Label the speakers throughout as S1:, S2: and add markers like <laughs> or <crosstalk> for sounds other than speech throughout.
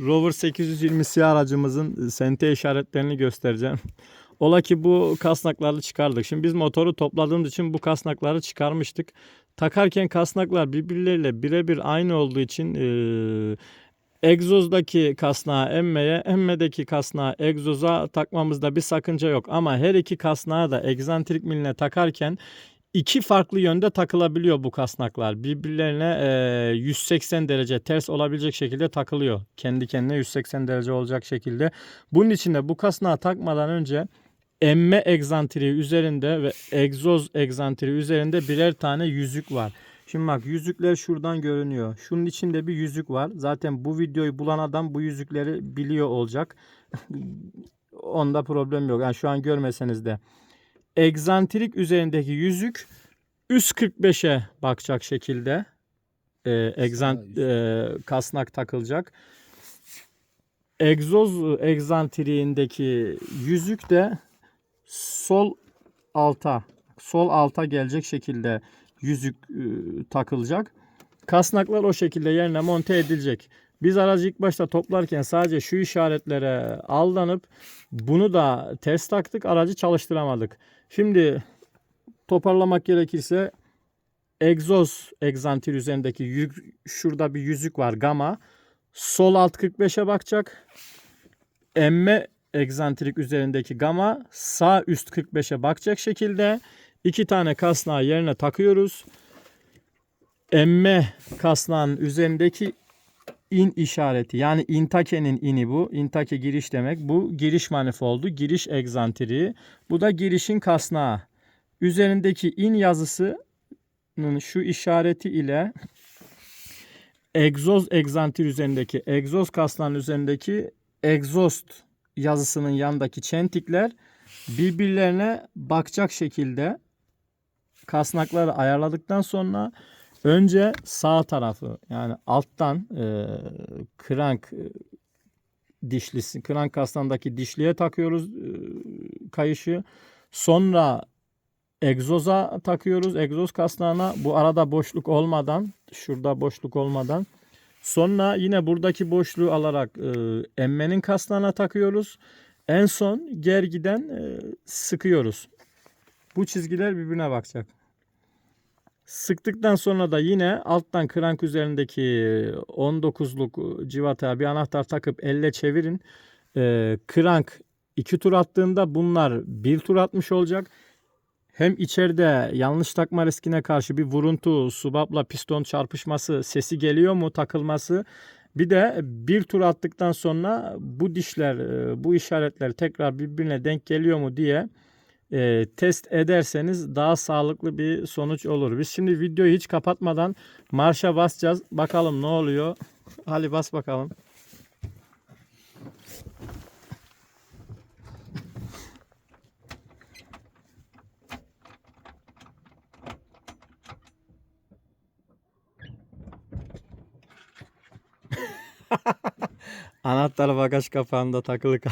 S1: Rover 820 siyah aracımızın sente işaretlerini göstereceğim. <laughs> Ola ki bu kasnakları çıkardık. Şimdi biz motoru topladığımız için bu kasnakları çıkarmıştık. Takarken kasnaklar birbirleriyle birebir aynı olduğu için eee egzozdaki kasnağı emmeye, emmedeki kasnağı egzoza takmamızda bir sakınca yok. Ama her iki kasnağı da egzantrik miline takarken iki farklı yönde takılabiliyor bu kasnaklar. Birbirlerine eee, 180 derece ters olabilecek şekilde takılıyor. Kendi kendine 180 derece olacak şekilde. Bunun için de bu kasnağı takmadan önce emme egzantriği üzerinde ve egzoz egzantriği üzerinde birer tane yüzük var. Şimdi bak yüzükler şuradan görünüyor. Şunun içinde bir yüzük var. Zaten bu videoyu bulan adam bu yüzükleri biliyor olacak. <laughs> Onda problem yok. Yani şu an görmeseniz de. Egzantrik üzerindeki yüzük üst 45'e bakacak şekilde e, egzant, e, kasnak takılacak. Egzoz egzantriğindeki yüzük de sol alta sol alta gelecek şekilde yüzük e, takılacak. Kasnaklar o şekilde yerine monte edilecek. Biz aracı ilk başta toplarken sadece şu işaretlere aldanıp bunu da ters taktık aracı çalıştıramadık. Şimdi toparlamak gerekirse egzoz egzantir üzerindeki yük, şurada bir yüzük var gama. Sol alt 45'e bakacak. Emme egzantrik üzerindeki gama sağ üst 45'e bakacak şekilde iki tane kasnağı yerine takıyoruz. Emme kasnağın üzerindeki in işareti yani intakenin ini bu. Intake giriş demek. Bu giriş manifoldu. Giriş egzantriği. Bu da girişin kasnağı. Üzerindeki in yazısının şu işareti ile egzoz egzantir üzerindeki egzoz kasnağının üzerindeki egzost yazısının yanındaki çentikler birbirlerine bakacak şekilde kasnakları ayarladıktan sonra önce sağ tarafı yani alttan e, krank e, dişlisi, krank kasnağındaki dişliye takıyoruz e, kayışı. Sonra egzoza takıyoruz. Egzoz kasnağına bu arada boşluk olmadan, şurada boşluk olmadan. Sonra yine buradaki boşluğu alarak e, emmenin kasnağına takıyoruz. En son gergiden e, sıkıyoruz. Bu çizgiler birbirine bakacak. Sıktıktan sonra da yine alttan krank üzerindeki 19'luk civataya bir anahtar takıp elle çevirin. E, krank iki tur attığında bunlar bir tur atmış olacak. Hem içeride yanlış takma riskine karşı bir vuruntu, subapla piston çarpışması sesi geliyor mu takılması. Bir de bir tur attıktan sonra bu dişler, e, bu işaretler tekrar birbirine denk geliyor mu diye e, test ederseniz daha sağlıklı bir sonuç olur. Biz şimdi videoyu hiç kapatmadan marşa basacağız. Bakalım ne oluyor. Hadi bas bakalım. <laughs> Anahtar bagaj kapağında takılı kal.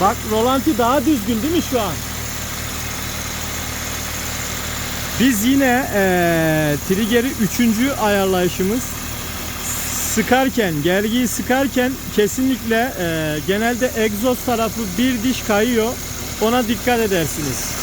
S1: Bak rolanti daha düzgün değil mi şu an? Biz yine eee trigger'i üçüncü ayarlayışımız sıkarken, gergiyi sıkarken kesinlikle eee, genelde egzoz tarafı bir diş kayıyor. Ona dikkat edersiniz.